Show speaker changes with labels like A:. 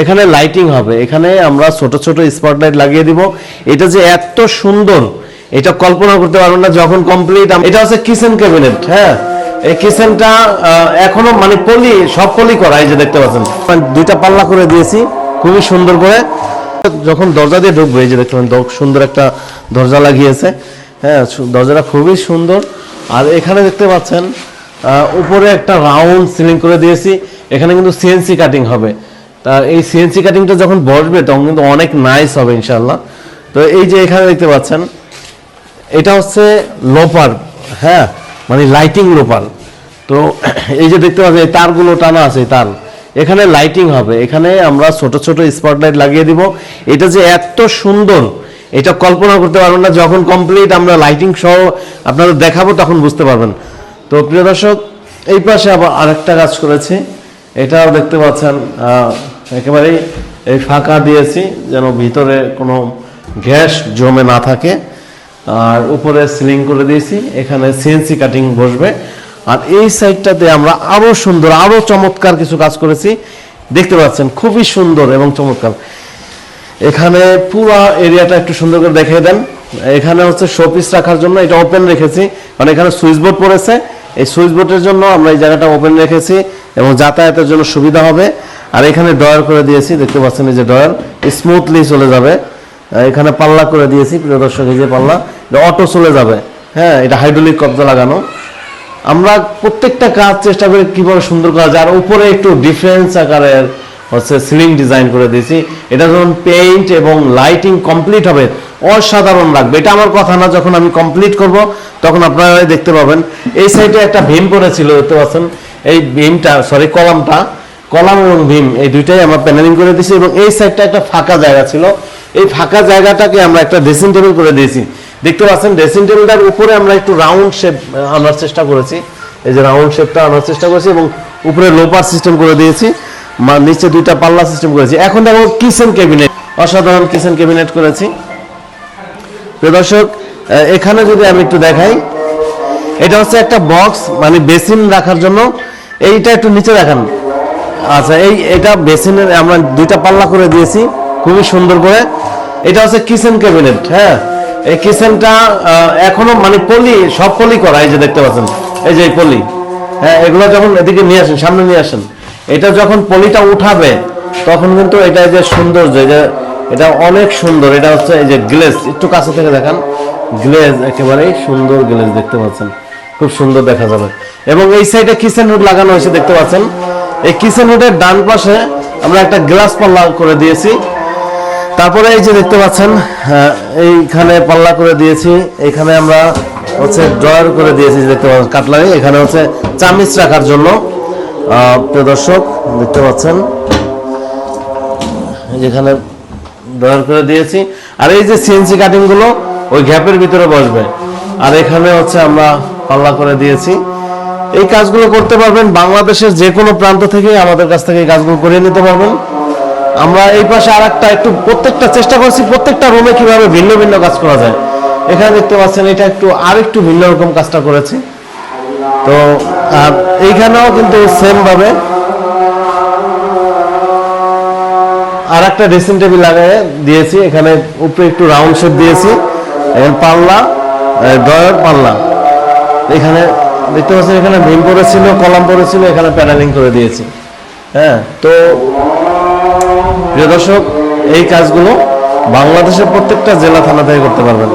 A: এখানে লাইটিং হবে। এখানে আমরা ছোট ছোট স্পটলাইট লাগিয়ে দিব। এটা যে এত সুন্দর, এটা কল্পনা করতে পারবেন না যখন কমপ্লিট এটা হচ্ছে কিচেন ক্যাবিনেট হ্যাঁ? এই কিচেনটা এখনও মানে পলি, সব পলি করা, এই যে দেখতে পাচ্ছেন। দুইটা পাল্লা করে দিয়েছি, খুবই সুন্দর করে। যখন দরজা দিয়ে ঢুকবে, এই যে দেখতে পাচ্ছেন সুন্দর একটা দরজা লাগিয়েছে। হ্যাঁ দরজাটা খুবই সুন্দর। আর এখানে দেখতে পাচ্ছেন উপরে একটা রাউন্ড সিলিং করে দিয়েছি। এখানে কিন্তু সিএনসি কাটিং হবে। তা এই সিএনসি কাটিংটা যখন বসবে, তখন কিন্তু অনেক নাইস হবে ইনশাল্লাহ তো এই যে এখানে দেখতে পাচ্ছেন, এটা হচ্ছে লোপার হ্যাঁ মানে লাইটিং লোপার। তো এই যে দেখতে পাচ্ছেন তারগুলো টানা আছে তার। এখানে লাইটিং হবে, এখানে আমরা ছোট ছোট স্পটলাইট লাগিয়ে দিব। এটা যে এত সুন্দর, এটা কল্পনা করতে পারবেন না, যখন কমপ্লিট আমরা লাইটিং সহ আপনাদের দেখাবো, তখন বুঝতে পারবেন। তো প্রিয় দর্শক, এই পাশে আবার আরেকটা কাজ করেছি। এটাও দেখতে পাচ্ছেন একেবারেই এই ফাঁকা দিয়েছি যেন ভিতরে কোনো গ্যাস জমে না থাকে। আর উপরে সিলিং করে দিয়েছি, এখানে সিএনসি কাটিং বসবে। আর এই সাইডটাতে আমরা আরও সুন্দর, আরও চমৎকার কিছু কাজ করেছি। দেখতে পাচ্ছেন, খুবই সুন্দর এবং চমৎকার। এখানে পুরো এরিয়াটা একটু সুন্দর করে দেখিয়ে দেন। এখানে হচ্ছে শোপিস রাখার জন্য এটা ওপেন রেখেছি। কারণ এখানে সুইচ বোর্ড পড়েছে। এই সুইচ বোর্ডের জন্য আমরা এই জায়গাটা ওপেন রেখেছি। এবং যাতায়াতের জন্য সুবিধা হবে। আর এখানে ডয়ার করে দিয়েছি, দেখতে পাচ্ছেন এই যে ডয়ার স্মুথলি চলে যাবে। এখানে পাল্লা করে দিয়েছি, প্রিয় দর্শক, এই যে পাল্লা। অটো চলে যাবে। হ্যাঁ এটা হাইড্রোলিক কবজা লাগানো। আমরা প্রত্যেকটা কাজ চেষ্টা করি কীভাবে সুন্দর করা যায়। আর উপরে একটু ডিফারেন্স আকারের হচ্ছে সিলিং ডিজাইন করে দিয়েছি। এটা যখন পেইন্ট এবং লাইটিং কমপ্লিট হবে, অসাধারণ লাগবে। এটা আমার কথা না, যখন আমি কমপ্লিট করব, তখন আপনারা দেখতে পাবেন। এই সাইডে একটা ভীম পড়েছিল, দেখতে পাচ্ছেন? এই ভীমটা সরি কলামটা, কলাম এবং ভীম, এই দুইটাই আমরা প্যানেলিং করে দিয়েছি এবং এই সাইডটা একটা ফাঁকা জায়গা ছিল। এই ফাঁকা জায়গাটাকে আমরা একটা ড্রেসিং টেবিল করে দিয়েছি। দেখতে পাচ্ছেন ড্রেসিং টেবিলটার উপরে আমরা একটু রাউন্ড শেপ আনার চেষ্টা করেছি। এই যে রাউন্ড শেপটা আনার চেষ্টা করেছি এবং উপরে লোপার সিস্টেম করে দিয়েছি নিচে দুইটা পাল্লা সিস্টেম করেছি। এখন দেখো কিচেন ক্যাবিনেট অসাধারণ কিচেন ক্যাবিনেট করেছি। প্রিয় দর্শক এখানে যদি আমি একটু দেখাই, এটা হচ্ছে একটা বক্স মানে বেসিন রাখার জন্য এইটা একটু নিচে দেখান। আচ্ছা এই এটা বেসিনের আমরা দুইটা পাল্লা করে দিয়েছি, খুবই সুন্দর করে। এটা হচ্ছে কিচেন ক্যাবিনেট হ্যাঁ? এই কিচেনটা এখনও মানে পলি, সব পলি করা, এই যে দেখতে পাচ্ছেন, এই যে পলি। হ্যাঁ এগুলো যখন এদিকে নিয়ে আসেন, সামনে নিয়ে আসেন, এটা যখন পলিটা উঠাবে, তখন কিন্তু এটা যে সুন্দর যে এটা অনেক সুন্দর, এটা হচ্ছে এই যে গ্লেজ একটু কাছে থেকে দেখান গ্লেজ একেবারেই সুন্দর গ্লেজ দেখতে পাচ্ছেন। খুব সুন্দর দেখা যাবে। এবং এই সাইডে কিচেন হুড লাগানো হয়েছে, দেখতে পাচ্ছেন? এই কিচেন হুডের ডান পাশে আমরা একটা গ্লাস পাল্লা করে দিয়েছি। তারপরে এই যে দেখতে পাচ্ছেন এইখানে পাল্লা করে দিয়েছি। এখানে আমরা হচ্ছে ড্রয়ার করে দিয়েছি দেখতে পাচ্ছেন, কাটলারি। এখানে হচ্ছে চামিচ রাখার জন্য। দর্শক, দেখতে পাচ্ছেন? যেখানে ড্রয়ার করে দিয়েছি। আর এই যে সিএনসি কাটিংগুলো, ওই গ্যাপের ভিতরে বসবে। আর এখানে হচ্ছে আমরা পাল্লা করে দিয়েছি। এই কাজগুলো করতে পারবেন, বাংলাদেশের যে কোনো প্রান্ত থেকে আমাদের কাছ থেকে এই কাজগুলো করিয়ে নিতে পারবেন। আমরা এই পাশে আর একটা একটু প্রত্যেকটা চেষ্টা করছি, প্রত্যেকটা রুমে কীভাবে ভিন্ন ভিন্ন কাজ করা যায়। এখানে দেখতে পাচ্ছেন, এটা একটু আর একটু ভিন্ন রকম কাজটা করেছি। তো আর এইখানেও কিন্তু সেম ভাবে আর একটা ড্রেসিং টেবিল লাগিয়ে দিয়েছি। এখানে উপরে একটু রাউন্ড শেপ দিয়েছি। পাল্লা ড্রয়ার পাল্লা। এখানে দেখতে পাচ্ছেন, এখানে ভীম পড়েছিল কলাম পড়েছিল এখানে প্যানেলিং করে দিয়েছে। হ্যাঁ তো প্রিয় দর্শক, এই কাজগুলো বাংলাদেশের প্রত্যেকটা জেলা থানা থেকে করতে পারবেন।